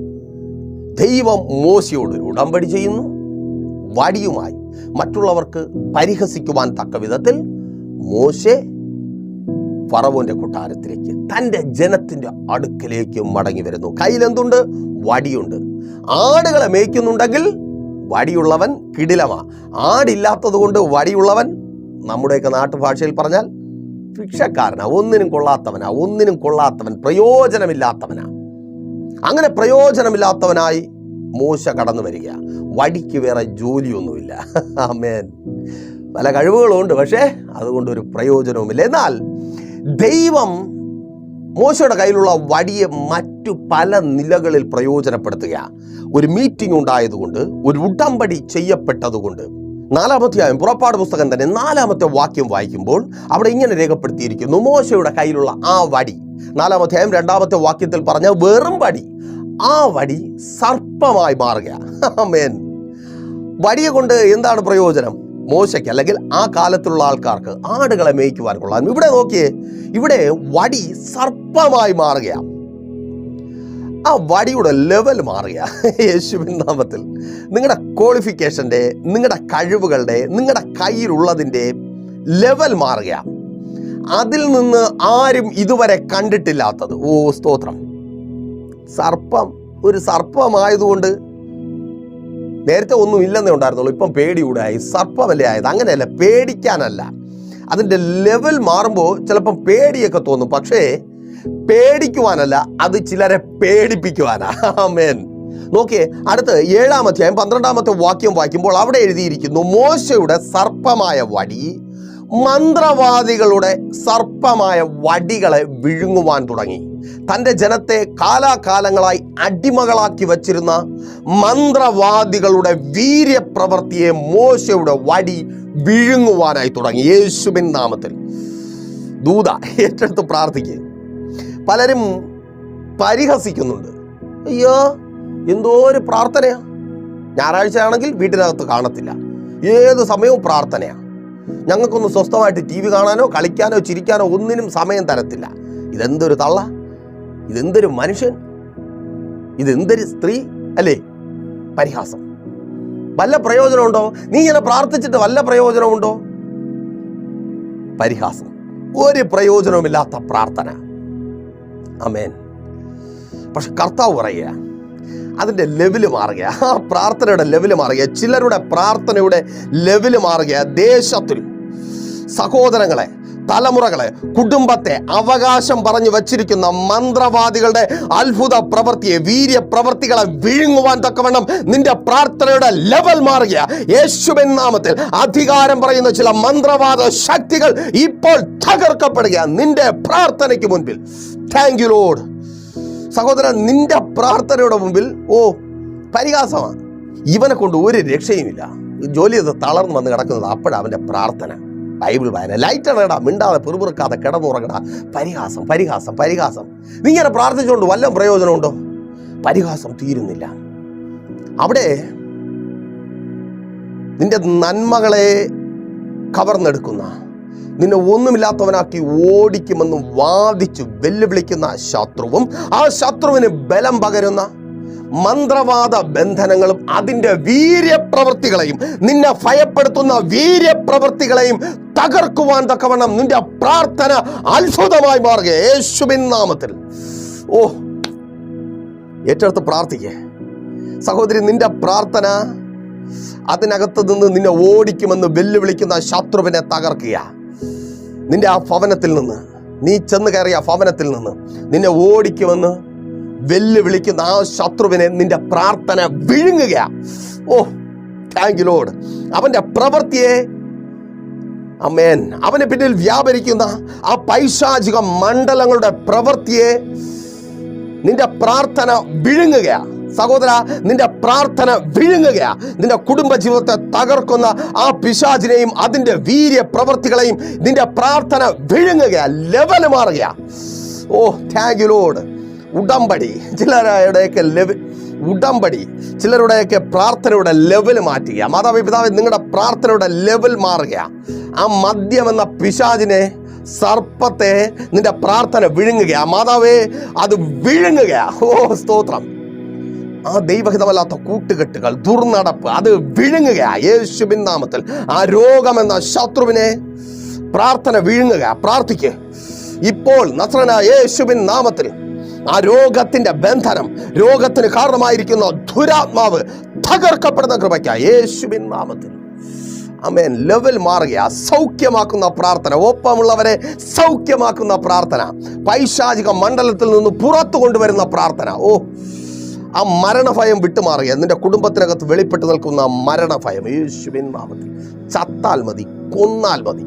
ദൈവം മോശയോട് ഉടമ്പടി ചെയ്യുന്നു. വടിയുമായി മറ്റുള്ളവർക്ക് പരിഹസിക്കുവാൻ തക്ക വിധത്തിൽ മോശെ ഫറവോന്റെ കൊട്ടാരത്തിലേക്ക് തന്റെ ജനത്തിന്റെ അടുക്കലേക്ക് മടങ്ങി വരുന്നു. കയ്യിലെന്തുണ്ട്? വടിയുണ്ട്. ആടുകളെ മേയ്ക്കുന്നുണ്ടെങ്കിൽ വടിയുള്ളവൻ കിടിലമാ. ആടില്ലാത്തത് കൊണ്ട് വടിയുള്ളവൻ നമ്മുടെയൊക്കെ നാട്ടുഭാഷയിൽ പറഞ്ഞാൽ ഭിക്ഷക്കാരനാ. ഒന്നിനും കൊള്ളാത്തവനാ. ഒന്നിനും കൊള്ളാത്തവൻ പ്രയോജനമില്ലാത്തവനാ. അങ്ങനെ പ്രയോജനമില്ലാത്തവനായി മൂശ കടന്നു വരിക. വടിക്ക് വേറെ ജോലിയൊന്നുമില്ല. അമേൻ പല കഴിവുകളുമുണ്ട് പക്ഷേ അതുകൊണ്ട് ഒരു പ്രയോജനവുമില്ല. എന്നാൽ ദൈവം മോശയുടെ കയ്യിലുള്ള വടിയെ മറ്റു പല നിലകളിൽ പ്രയോജനപ്പെടുത്തുക. ഒരു മീറ്റിംഗ് ഉണ്ടായതുകൊണ്ട് ഒരു ഉടമ്പടി ചെയ്യപ്പെട്ടതുകൊണ്ട്. നാലാമധ്യായം പുറപ്പാട് പുസ്തകം തന്നെ നാലാമത്തെ വാക്യം വായിക്കുമ്പോൾ അവിടെ ഇങ്ങനെ രേഖപ്പെടുത്തിയിരിക്കുന്നു മോശയുടെ കയ്യിലുള്ള ആ വടി. നാലാമധ്യായം രണ്ടാമത്തെ വാക്യത്തിൽ പറഞ്ഞ വെറും വടി. ആ വടി സർപ്പമായി മാറുക ആമേൻ വടിയെ കൊണ്ട് എന്താണ് പ്രയോജനം? മോശയ്ക്ക് അല്ലെങ്കിൽ ആ കാലത്തുള്ള ആൾക്കാർക്ക് ആടുകളെ മേയ്ക്കുവാൻ കൊള്ളാം ഇവിടെ നോക്കിയേ ഇവിടെ വടി സർപ്പമായി മാറുകയാണ് ആ വടിയുടെ ലെവൽ മാറുക യേശുവിൻ നാമത്തിൽ. നിങ്ങളുടെ ക്വാളിഫിക്കേഷന്റെ നിങ്ങളുടെ കഴിവുകളുടെ നിങ്ങളുടെ കയ്യിലുള്ളതിന്റെ ലെവൽ മാറുക അതിൽ നിന്ന് ആരും ഇതുവരെ കണ്ടിട്ടില്ലാത്തത്. ഓ സ്തോത്രം. സർപ്പം ഒരു സർപ്പമായതുകൊണ്ട് നേരത്തെ ഒന്നും ഇല്ലെന്നേ ഉണ്ടായിരുന്നുള്ളൂ. ഇപ്പം പേടിയൂടെ ആയി സർപ്പമല്ലേ ആയത് അങ്ങനെയല്ല പേടിക്കാനല്ല. അതിന്റെ ലെവൽ മാറുമ്പോൾ ചിലപ്പം പേടിയൊക്കെ തോന്നും. പക്ഷേ പേടിക്കുവാനല്ല അത് ചിലരെ പേടിപ്പിക്കുവാനാ. ആമേൻ. നോക്കിയേ അടുത്ത് ഏഴാമധ്യായം പന്ത്രണ്ടാമത്തെ വാക്യം വായിക്കുമ്പോൾ അവിടെ എഴുതിയിരിക്കുന്നു മോശയുടെ സർപ്പമായ വടി മന്ത്രവാദികളുടെ സർപ്പമായ വടികളെ വിഴുങ്ങുവാൻ തുടങ്ങി. തന്റെ ജനത്തെ കാലാകാലങ്ങളായി അടിമകളാക്കി വച്ചിരുന്ന മന്ത്രവാദികളുടെ വീര്യപ്രവൃത്തിയെ മോശയുടെ വടി വിഴുങ്ങുവാനായി തുടങ്ങി. യേശുബിൻ നാമത്തിൽ. ദൂത ഏറ്റെടുത്ത് പ്രാർത്ഥിക്കുക പലരും പരിഹസിക്കുന്നുണ്ട്. അയ്യോ എന്തോ ഒരു പ്രാർത്ഥനയാ. ഞായറാഴ്ച ആണെങ്കിൽ വീട്ടിനകത്ത് കാണത്തില്ല. ഏത് സമയവും പ്രാർത്ഥനയാ. ഞങ്ങൾക്കൊന്ന് സ്വസ്ഥമായിട്ട് ടി വി കാണാനോ കളിക്കാനോ ചിരിക്കാനോ ഒന്നിനും സമയം തരത്തില്ല. ഇതെന്തൊരു തള്ള? ഇതെന്തൊരു മനുഷ്യൻ? ഇതെന്തൊരു സ്ത്രീ? അല്ലേ? പരിഹാസം. വല്ല പ്രയോജനമുണ്ടോ? നീ ഇങ്ങനെ പ്രാർത്ഥിച്ചിട്ട് വല്ല പ്രയോജനമുണ്ടോ? പരിഹാസം. ഒരു പ്രയോജനവുമില്ലാത്ത പ്രാർത്ഥന. അമേൻ പക്ഷെ കർത്താവ് പറയുക അതിന്റെ ലെവൽ മാറുക. ആ പ്രാർത്ഥനയുടെ ലെവൽ മാറുക. ചിലരുടെ പ്രാർത്ഥനയുടെ ലെവൽ മാറുക. ദേശത്തിൽ സഹോദരങ്ങളെ തലമുറകളെ കുടുംബത്തെ അവകാശം പറഞ്ഞു വച്ചിരിക്കുന്ന മന്ത്രവാദികളുടെ അത്ഭുത പ്രവൃത്തിയെ വീര്യ പ്രവൃത്തികളെ വിഴുങ്ങുവാൻ തക്കവണ്ണം നിന്റെ പ്രാർത്ഥനയുടെ ലെവൽ മാറുക. യേശുവിൻ നാമത്തിൽ അധികാരം പറയുന്ന ചില മന്ത്രവാദ ശക്തികൾ ഇപ്പോൾ തകർക്കപ്പെടുക. നിന്റെ പ്രാർത്ഥനയ്ക്ക് മുൻപിൽ. താങ്ക് യു ലോഡ് സഹോദരൻ നിന്റെ പ്രാർത്ഥനയുടെ മുമ്പിൽ ഓ പരിഹാസമാണ്. ഇവനെ കൊണ്ട് ഒരു രക്ഷയുമില്ല. ജോലി ചെയ്ത് തളർന്നു വന്ന് കിടക്കുന്നത് അപ്പോഴാണ് അവന്റെ പ്രാർത്ഥന. ബൈബിൾ വായന. ലൈറ്റ് അണയടാ മിണ്ടാതെ പെറുപിറുക്കാതെ കിടന്നുറങ്ങടാ. പരിഹാസം പരിഹാസം പരിഹാസം. നീ ഇങ്ങനെ പ്രാർത്ഥിച്ചുകൊണ്ട് വല്ല പ്രയോജനമുണ്ടോ? പരിഹാസം തീരുന്നില്ല. അവിടെ നിന്റെ നന്മകളെ കവർന്നെടുക്കുന്ന നിന്നെ ഒന്നുമില്ലാത്തവനാക്കി ഓടിക്കുമെന്ന് വാദിച്ചു വെല്ലുവിളിക്കുന്ന ശത്രുവും ആ ശത്രുവിന് ബലം പകരുന്ന മന്ത്രവാദ ബന്ധനങ്ങളും അതിന്റെ വീര്യപ്രവൃത്തികളെയും നിന്നെ ഭയപ്പെടുത്തുന്ന വീര്യപ്രവൃത്തികളെയും തകർക്കുവാൻ തക്കവണ്ണം നിന്റെ പ്രാർത്ഥന അത്ഭുതമായി മാറുക യേശുബിൻ നാമത്തിൽ. ഓ ഏറ്റെടുത്ത് പ്രാർത്ഥിക്കേ. സഹോദരി നിന്റെ പ്രാർത്ഥന അതിനകത്ത് നിന്ന് നിന്നെ ഓടിക്കുമെന്ന് വെല്ലുവിളിക്കുന്ന ശത്രുവിനെ തകർക്കുക നിന്റെ ആ ഭവനത്തിൽ നിന്ന് നീ ചെന്ന് കയറിയ ആ ഭവനത്തിൽ നിന്ന് നിന്നെ ഓടിക്കുമെന്ന് വെല്ലുവിളിക്കുന്ന ആ ശത്രുവിനെ നിന്റെ പ്രാർത്ഥന വിഴുങ്ങുക ഓ താങ്ക് ലോഡ് അവന്റെ പ്രവൃത്തിയെ അമേൻ അവന് പിന്നിൽ വ്യാപരിക്കുന്ന ആ പൈശാചിക മണ്ഡലങ്ങളുടെ പ്രവൃത്തിയെ നിന്റെ പ്രാർത്ഥന വിഴുങ്ങുക സഹോദര നിന്റെ പ്രാർത്ഥന വിഴുങ്ങുകയാ. നിന്റെ കുടുംബ ജീവിതത്തെ തകർക്കുന്ന ആ പിശാചിനെയും അതിന്റെ വീര്യ പ്രവൃത്തികളെയും നിന്റെ പ്രാർത്ഥന വിഴുങ്ങുകയാ ലെവൽ മാറുകയാ. ഓ താങ്ക് യു ലോഡ് ഉടമ്പടി. ചിലരുടെയൊക്കെ ലെവൽ ഉടമ്പടി. ചിലരുടെയൊക്കെ പ്രാർത്ഥനയുടെ ലെവൽ മാറ്റുക മാതാപിതാവ് നിങ്ങളുടെ പ്രാർത്ഥനയുടെ ലെവൽ മാറുക ആ മദ്യം എന്ന പിശാചിനെ സർപ്പത്തെ നിന്റെ പ്രാർത്ഥന വിഴുങ്ങുക മാതാവേ അത് വിഴുങ്ങുക ഓ സ്തോത്രം. ആ ദൈവഹിതമല്ലാത്ത കൂട്ടുകെട്ടുകൾ ദുർനടപ്പ് അത് വിഴുങ്ങുക. യേശുബിൻ നാമത്തിൽ ആ രോഗമെന്ന ശത്രുവിനെ പ്രാർത്ഥന വിഴുങ്ങുക. പ്രാർത്ഥിക്കുക ഇപ്പോൾ നസ്രന യേശുബിൻ നാമത്തിൽ ആ രോഗത്തിന്റെ ബന്ധനം രോഗത്തിന് കാരണമായിരിക്കുന്ന ദുരാത്മാവ് തകർക്കപ്പെടുന്ന കൃപയ്ക്ക യേശുവിൻ നാമത്തിൽ. അമേൻ ലെവൽ മാറുക സൗഖ്യമാക്കുന്ന പ്രാർത്ഥന. ഒപ്പമുള്ളവരെ സൗഖ്യമാക്കുന്ന പ്രാർത്ഥന. പൈശാചിക മണ്ഡലത്തിൽ നിന്ന് പുറത്തു കൊണ്ടുവരുന്ന പ്രാർത്ഥന. ഓ ആ മരണഭയം വിട്ടുമാറുക നിന്റെ കുടുംബത്തിനകത്ത് വെളിപ്പെട്ട് നിൽക്കുന്ന ആ മരണഭയം യേശുവിൻ നാമത്തിൽ. ചത്താൽ മതി കൊന്നാൽ മതി.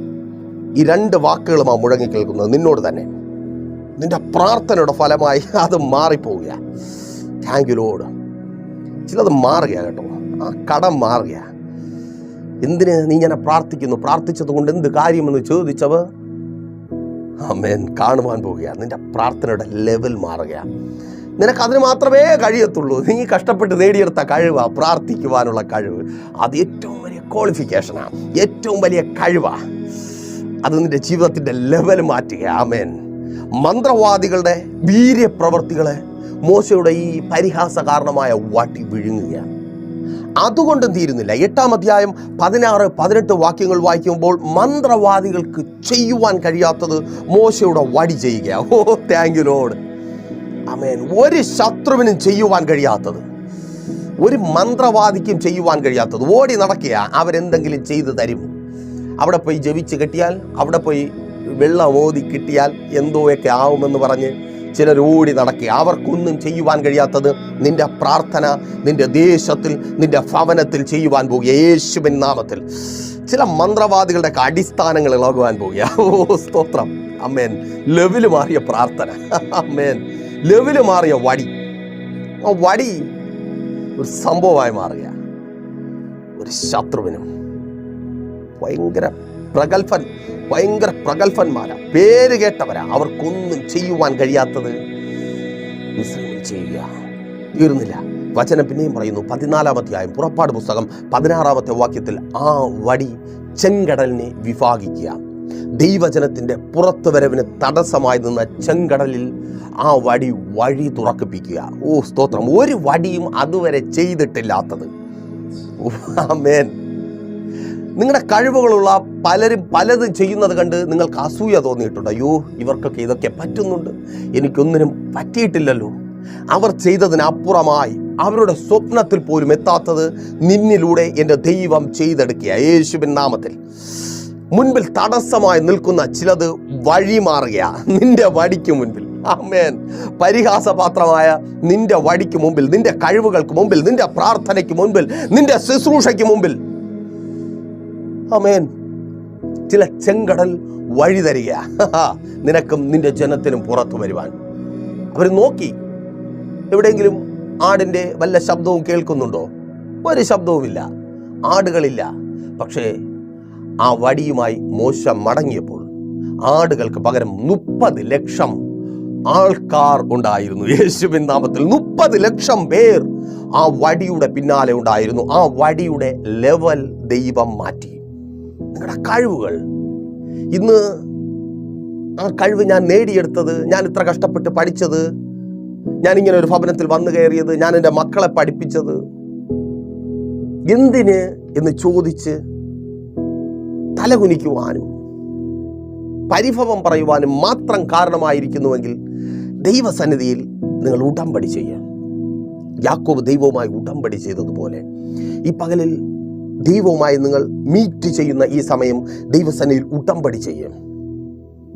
ഈ രണ്ട് വാക്കുകളും ആ മുഴങ്ങി കേൾക്കുന്നത്. നിന്നോട് തന്നെ. നിന്റെ പ്രാർത്ഥനയുടെ ഫലമായി അത് മാറിപ്പോവുക താങ്ക് യു ലോഡ് ചിലത് മാറുക കേട്ടോ. ആ കടം മാറുക എന്തിന് നീ ഇങ്ങനെ പ്രാർത്ഥിക്കുന്നു? പ്രാർത്ഥിച്ചത് കൊണ്ട് എന്ത് കാര്യമെന്ന് ചോദിച്ചവ്? അമ്മേൻ കാണുവാൻ പോവുക നിന്റെ പ്രാർത്ഥനയുടെ ലെവൽ മാറുക നിനക്ക് അതിന് മാത്രമേ കഴിയത്തുള്ളൂ. നീ കഷ്ടപ്പെട്ട് നേടിയെടുത്ത കഴിവാ പ്രാർത്ഥിക്കുവാനുള്ള കഴിവ്. അത് ഏറ്റവും വലിയ ക്വാളിഫിക്കേഷനാണ് ഏറ്റവും വലിയ കഴിവാണ് അത് നിന്റെ ജീവിതത്തിന്റെ ലെവൽ മാറ്റുക. ആമേൻ. മന്ത്രവാദികളുടെ വീര്യപ്രവർത്തികളെ മോശയുടെ ഈ പരിഹാസ കാരണമായ വാട്ടി വിഴുങ്ങുകയാണ് അതുകൊണ്ടും തീരുന്നില്ല. എട്ടാം അധ്യായം പതിനാറ് പതിനെട്ട് വാക്യങ്ങൾ വായിക്കുമ്പോൾ മന്ത്രവാദികൾക്ക് ചെയ്യുവാൻ കഴിയാത്തത് മോശയുടെ വടി ചെയ്യുക. ഓ താങ്ക് യു ലോഡ് അമേൻ ഒരു ശത്രുവിനും ചെയ്യുവാൻ കഴിയാത്തത്. ഒരു മന്ത്രവാദിക്കും ചെയ്യുവാൻ കഴിയാത്തത്. ഓടി നടക്കുക അവരെന്തെങ്കിലും ചെയ്തു തരും. അവിടെ പോയി ജപിച്ച് കെട്ടിയാൽ അവിടെ പോയി വെള്ളം ഓതി കിട്ടിയാൽ എന്തോയൊക്കെ ആവുമെന്ന് പറഞ്ഞ് ചിലർ ഓടി നടക്കുക അവർക്കൊന്നും ചെയ്യുവാൻ കഴിയാത്തത് നിന്റെ പ്രാർത്ഥന നിന്റെ ദേശത്തിൽ നിന്റെ ഭവനത്തിൽ ചെയ്യുവാൻ പോകുക. യേശുവിൻ നാമത്തിൽ. ചില മന്ത്രവാദികളുടെ അടിസ്ഥാനങ്ങൾ ഇളകുവാൻ പോകുക. ഓ സ്തോത്രം. അമ്മേൻ. ലെവൽ മാറിയ പ്രാർത്ഥന. അമ്മേൻ. ലെവൽ മാറിയ വടി. ആ വടി ഒരു സംഭവമായി മാറുക. ഒരു ശത്രുവിനും ഭയങ്കര പ്രഗത്ഭൻ ഭയങ്കര പ്രഗത്ഭന്മാരാ. പേര് കേട്ടവരാ. അവർക്കൊന്നും ചെയ്യുവാൻ കഴിയാത്തത്. ചെയ്യുക. തീർന്നില്ല. വചനം പിന്നെയും പറയുന്നു. പതിനാലാമത്തെ ആയും പുറപ്പാട് പുസ്തകം പതിനാറാമത്തെ വാക്യത്തിൽ ആ വടി ചെങ്കടലിനെ വിഭാഗിക്കുക. ദൈവജനത്തിന്റെ പുറത്തുവരവിന് തടസ്സമായി നിന്ന ചെങ്കടലിൽ ആ വടി വഴി തുറക്കിപ്പിക്കുക. ഓ സ്തോത്രം. ഒരു വടിയും അതുവരെ ചെയ്തിട്ടില്ലാത്തത്. ആമേൻ. നിങ്ങളുടെ കഴിവുകളുള്ള പലരും പലതും ചെയ്യുന്നത് കണ്ട് നിങ്ങൾക്ക് അസൂയ തോന്നിയിട്ടുണ്ട്. അയ്യോ ഇവർക്കൊക്കെ ഇതൊക്കെ പറ്റുന്നുണ്ട്. എനിക്കൊന്നിനും പറ്റിയിട്ടില്ലല്ലോ. അവർ ചെയ്തതിനപ്പുറമായി അവരുടെ സ്വപ്നത്തിൽ പോലും എത്താത്തത് നിന്നിലൂടെ എന്റെ ദൈവം ചെയ്തെടുക്കുക. യേശുവിൻ നാമത്തിൽ. മുൻപിൽ തടസ്സമായി നിൽക്കുന്ന ചിലത് വഴിമാറുക നിന്റെ വടിക്ക് മുൻപിൽ. ആമേൻ. പരിഹാസപാത്രമായ നിന്റെ വടിക്ക് മുമ്പിൽ നിന്റെ കഴിവുകൾക്ക് മുമ്പിൽ നിന്റെ പ്രാർത്ഥനയ്ക്ക് മുമ്പിൽ നിന്റെ ശുശ്രൂഷയ്ക്ക് മുമ്പിൽ. ആമേൻ. ചില ചെങ്കടൽ വഴി തരിക. നിനക്കും നിന്റെ ജനത്തിനും പുറത്തു വരുവാൻ. അവർ നോക്കി. എവിടെയെങ്കിലും ആടിന്റെ വല്ല ശബ്ദവും കേൾക്കുന്നുണ്ടോ? ഒരു ശബ്ദവുമില്ല. ആടുകളില്ല. പക്ഷേ ആ വടിയുമായി മോശം മടങ്ങിയപ്പോൾ ആടുകൾക്ക് പകരം മുപ്പത് ലക്ഷം ആൾക്കാർ ഉണ്ടായിരുന്നു. യേശുവിൻ നാമത്തിൽ മുപ്പത് ലക്ഷം പേർ ആ വടിയുടെ പിന്നാലെ ഉണ്ടായിരുന്നു. ആ വടിയുടെ ലെവൽ ദൈവം മാറ്റി. നിങ്ങളുടെ കഴിവുകൾ. ഇന്ന് ആ കഴിവ് ഞാൻ നേടിയെടുത്തത് ഞാൻ ഇത്ര കഷ്ടപ്പെട്ട് പഠിച്ചത് ഞാൻ ഇങ്ങനെ ഒരു ഭവനത്തിൽ വന്നു കയറിയത് ഞാൻ എന്റെ മക്കളെ പഠിപ്പിച്ചത്. എന്തിന് എന്ന് ചോദിച്ച് തലകുനിക്കുവാനും പരിഭവം പറയുവാനും മാത്രം കാരണമായിരിക്കുന്നുവെങ്കിൽ ദൈവസന്നിധിയിൽ നിങ്ങൾ ഉടമ്പടി ചെയ്യുക. യാക്കോബ് ദൈവവുമായി ഉടമ്പടി ചെയ്തതുപോലെ ഈ പകലിൽ ദൈവവുമായി നിങ്ങൾ മീറ്റ് ചെയ്യുന്ന ഈ സമയം ദൈവസന്നിധിയിൽ ഉടമ്പടി ചെയ്യും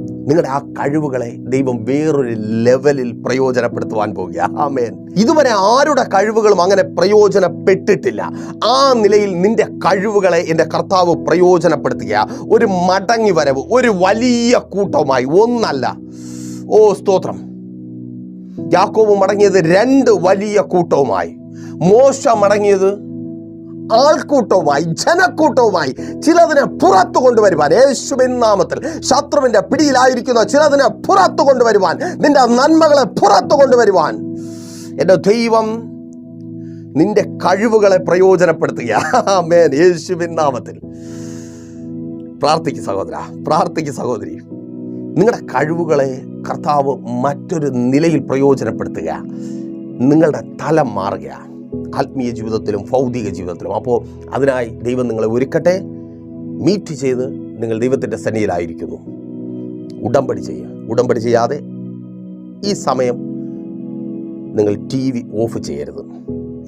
നിങ്ങളുടെ ആ കഴിവുകളെ ദൈവം വേറൊരു ലെവലിൽ പ്രയോജനപ്പെടുത്തുവാൻ പോകുക. ആമേൻ. ഇതുവരെ ആരുടെ കഴിവുകളും അങ്ങനെ പ്രയോജനപ്പെട്ടിട്ടില്ല. ആ നിലയിൽ നിന്റെ കഴിവുകളെ എന്റെ കർത്താവ് പ്രയോജനപ്പെടുത്തുക ഒരു മടങ്ങി വരവ് ഒരു വലിയ കൂട്ടവുമായി. ഒന്നല്ല. ഓ സ്തോത്രം. യാക്കോബ് മടങ്ങിയത് രണ്ട് വലിയ കൂട്ടവുമായി. മോശ മടങ്ങിയത് ആൾക്കൂട്ടവുമായി ജനക്കൂട്ടവുമായി ചിലതിനെ പുറത്തു കൊണ്ടുവരുവാൻ. യേശുവിൻ നാമത്തിൽ ശത്രുവിന്റെ പിടിയിലായിരിക്കുന്ന ചിലതിനെ പുറത്തു കൊണ്ടുവരുവാൻ നിന്റെ നന്മകളെ പുറത്തു കൊണ്ടുവരുവാൻ. എന്റെ ദൈവം നിന്റെ കഴിവുകളെ പ്രയോജനപ്പെടുത്തുക. മേൻ യേശുവിൻ നാമത്തിൽ. പ്രാർത്ഥിക്ക് സഹോദര പ്രാർത്ഥിക്ക് സഹോദരി. നിങ്ങളുടെ കഴിവുകളെ കർത്താവ് മറ്റൊരു നിലയിൽ പ്രയോജനപ്പെടുത്തുക. നിങ്ങളുടെ തലം മാറുക. ആത്മീയ ജീവിതത്തിലും ഭൗതിക ജീവിതത്തിലും. അപ്പോൾ അതിനായി ദൈവം നിങ്ങളെ ഒരുക്കട്ടെ. മീറ്റ് ചെയ്ത് നിങ്ങൾ ദൈവത്തിന്റെ സന്നിധിയിലായിരിക്കുന്നു. ഉടമ്പടി ചെയ്യുക. ഉടമ്പടി ചെയ്യാതെ ഈ സമയം നിങ്ങൾ ടി വി ഓഫ് ചെയ്യരുത്.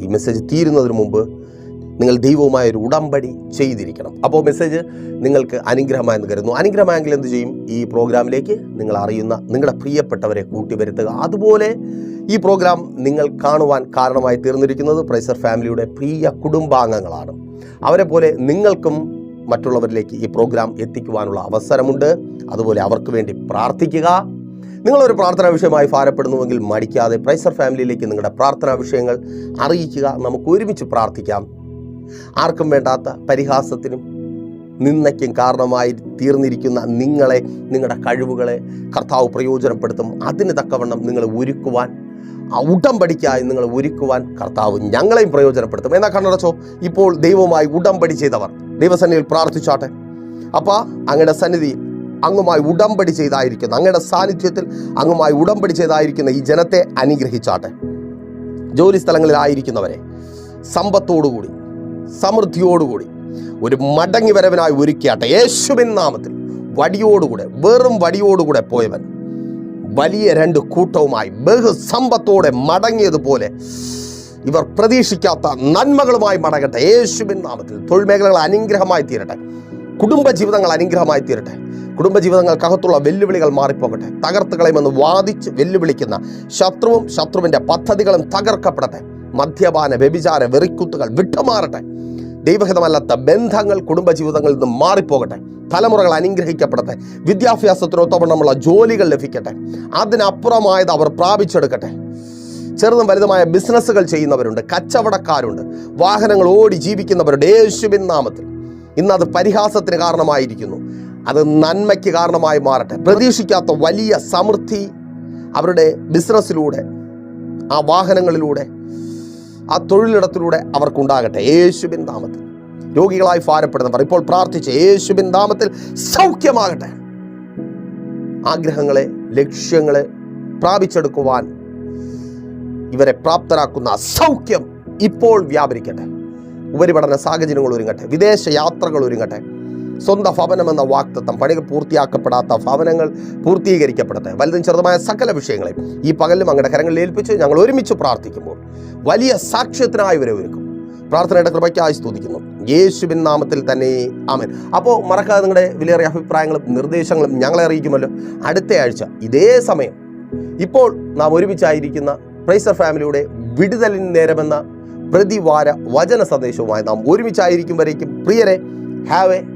ഈ മെസ്സേജ് തീരുന്നതിന് മുമ്പ് നിങ്ങൾ ദൈവവുമായ ഒരു ഉടമ്പടി ചെയ്തിരിക്കണം. അപ്പോൾ മെസ്സേജ് നിങ്ങൾക്ക് അനുഗ്രഹമായെന്ന് കരുതുന്നു. അനുഗ്രഹമായെങ്കിൽ എന്ത് ചെയ്യും? ഈ പ്രോഗ്രാമിലേക്ക് നിങ്ങൾ അറിയുന്ന നിങ്ങളുടെ പ്രിയപ്പെട്ടവരെ കൂട്ടി കൂട്ടിവരുത്തുക. അതുപോലെ ഈ പ്രോഗ്രാം നിങ്ങൾ കാണുവാൻ കാരണമായി തീർന്നിരിക്കുന്നത് പ്രൈസർ ഫാമിലിയുടെ പ്രിയ കുടുംബാംഗങ്ങളാണ്. അവരെ പോലെ നിങ്ങൾക്കും മറ്റുള്ളവരിലേക്ക് ഈ പ്രോഗ്രാം എത്തിക്കുവാനുള്ള അവസരമുണ്ട്. അതുപോലെ അവർക്ക് വേണ്ടി പ്രാർത്ഥിക്കുക. നിങ്ങളൊരു പ്രാർത്ഥനാ വിഷയമായി ഭാരപ്പെടുന്നുവെങ്കിൽ മടിക്കാതെ പ്രൈസർ ഫാമിലിയിലേക്ക് നിങ്ങളുടെ പ്രാർത്ഥനാ വിഷയങ്ങൾ അറിയിക്കുക. നമുക്ക് ഒരുമിച്ച് പ്രാർത്ഥിക്കാം. ആർക്കും വേണ്ടാത്ത പരിഹാസത്തിനും നിന്നയ്ക്കും കാരണമായി തീർന്നിരിക്കുന്ന നിങ്ങളെ നിങ്ങളുടെ കഴിവുകളെ കർത്താവ് പ്രയോജനപ്പെടുത്തും. അതിന് തക്കവണ്ണം നിങ്ങളെ ഒരുക്കുവാൻ ഉടമ്പടിക്കായി നിങ്ങൾ ഒരുക്കുവാൻ കർത്താവ് ഞങ്ങളെയും പ്രയോജനപ്പെടുത്തും. എന്നാ കണ്ണടച്ചോ ഇപ്പോൾ ദൈവവുമായി ഉടമ്പടി ചെയ്തവർ. ദൈവസന്നിധിയിൽ പ്രാർത്ഥിച്ചാട്ടെ. അപ്പോൾ അങ്ങയുടെ സന്നിധി അങ്ങുമായി ഉടമ്പടി ചെയ്തായിരിക്കുന്ന. അങ്ങയുടെ സാന്നിധ്യത്തിൽ അങ്ങുമായി ഉടമ്പടി ചെയ്തായിരിക്കുന്ന ഈ ജനത്തെ അനുഗ്രഹിച്ചാട്ടെ. ജോലി സ്ഥലങ്ങളിലായിരിക്കുന്നവരെ സമ്പത്തോടുകൂടി സമൃദ്ധിയോടുകൂടി ഒരു മടങ്ങി വരവനായി ഒരുക്കിയാട്ടെ യേശുവിൻ നാമത്തിൽ. വടിയോടുകൂടെ വെറും വടിയോടുകൂടെ പോയവൻ വലിയ രണ്ട് കൂട്ടവുമായി ബഹുസമ്പത്തോടെ മടങ്ങിയതുപോലെ ഇവർ പ്രതീക്ഷിക്കാത്ത നന്മകളുമായി മടങ്ങട്ടെ യേശുവിൻ നാമത്തിൽ. തൊഴിൽ മേഖലകൾ അനുഗ്രഹമായി തീരട്ടെ കുടുംബ ജീവിതങ്ങൾ അനുഗ്രഹമായി തീരട്ടെ കുടുംബജീവിതങ്ങൾക്കകത്തുള്ള വെല്ലുവിളികൾ മാറിപ്പോകട്ടെ തകർത്തുകളെയും കളയുമെന്ന് വാദിച്ച് വെല്ലുവിളിക്കുന്ന ശത്രുവും ശത്രുവിന്റെ പദ്ധതികളും തകർക്കപ്പെടട്ടെ. മദ്യപാന വ്യഭിചാര വെറിക്കുത്തുകൾ വിട്ടുമാറട്ടെ. ദൈവഹിതമല്ലാത്ത ബന്ധങ്ങൾ കുടുംബജീവിതങ്ങളിൽ നിന്ന് മാറിപ്പോകട്ടെ. തലമുറകൾ അനുഗ്രഹിക്കപ്പെടട്ടെ. വിദ്യാഭ്യാസത്തിനൊത്തവണ്ണമുള്ള ജോലികൾ ലഭിക്കട്ടെ. അതിനപ്പുറമായത് അവർ പ്രാപിച്ചെടുക്കട്ടെ. ചെറുതും വലുതുമായ ബിസിനസ്സുകൾ ചെയ്യുന്നവരുണ്ട് കച്ചവടക്കാരുണ്ട്. വാഹനങ്ങൾ ഓടി ജീവിക്കുന്നവരുണ്ട് യേശുബിൻ നാമത്തിൽ. ഇന്ന് അത് പരിഹാസത്തിന് കാരണമായിരിക്കുന്നു. അത് നന്മയ്ക്ക് കാരണമായി മാറട്ടെ. പ്രതീക്ഷിക്കാത്ത വലിയ സമൃദ്ധി അവരുടെ ബിസിനസ്സിലൂടെ ആ വാഹനങ്ങളിലൂടെ ആ തൊഴിലിടത്തിലൂടെ അവർക്കുണ്ടാകട്ടെ. യേശുബിൻ നാമത്തിൽ. രോഗികളായി ഭാരപ്പെടുന്നവർ ഇപ്പോൾ പ്രാർത്ഥിച്ച് യേശുബിൻ നാമത്തിൽ സൗഖ്യമാകട്ടെ. ആഗ്രഹങ്ങളെ ലക്ഷ്യങ്ങളെ പ്രാപിച്ചെടുക്കുവാൻ ഇവരെ പ്രാപ്തരാക്കുന്ന സൗഖ്യം ഇപ്പോൾ വ്യാപരിക്കട്ടെ. ഉപരിപഠന സാഹചര്യങ്ങൾ ഒരുങ്ങട്ടെ. വിദേശ യാത്രകൾ ഒരുങ്ങട്ടെ. സ്വന്തം ഭവനം എന്ന വാക്തത്വം. പണികൾ പൂർത്തിയാക്കപ്പെടാത്ത ഭവനങ്ങൾ പൂർത്തീകരിക്കപ്പെടട്ടെ. വലുതും ചെറുതുമായ സകല വിഷയങ്ങളെയും ഈ പകലും അങ്ങയുടെ കരങ്ങളിൽ ഏൽപ്പിച്ച് ഞങ്ങൾ ഒരുമിച്ച് പ്രാർത്ഥിക്കുമ്പോൾ വലിയ സാക്ഷ്യത്തിനായി വരെ ഒരുക്കും. പ്രാർത്ഥനയുടെ കൃപയ്ക്കായി സ്തുതിക്കുന്നു. യേശുബിൻ നാമത്തിൽ തന്നെ ആമൻ. അപ്പോൾ മറക്കാതെ നിങ്ങളുടെ വിലയേറിയ അഭിപ്രായങ്ങളും നിർദ്ദേശങ്ങളും ഞങ്ങളെ അറിയിക്കുമല്ലോ. അടുത്ത ആഴ്ച ഇതേ സമയം ഇപ്പോൾ നാം ഒരുമിച്ചായിരിക്കുന്ന പ്രൈസർ ഫാമിലിയുടെ വിടുതലിന് നേരമെന്ന പ്രതിവാര വചന സന്ദേശവുമായി നാം ഒരുമിച്ചായിരിക്കും വരേക്കും. പ്രിയരെ ഹാവ് എ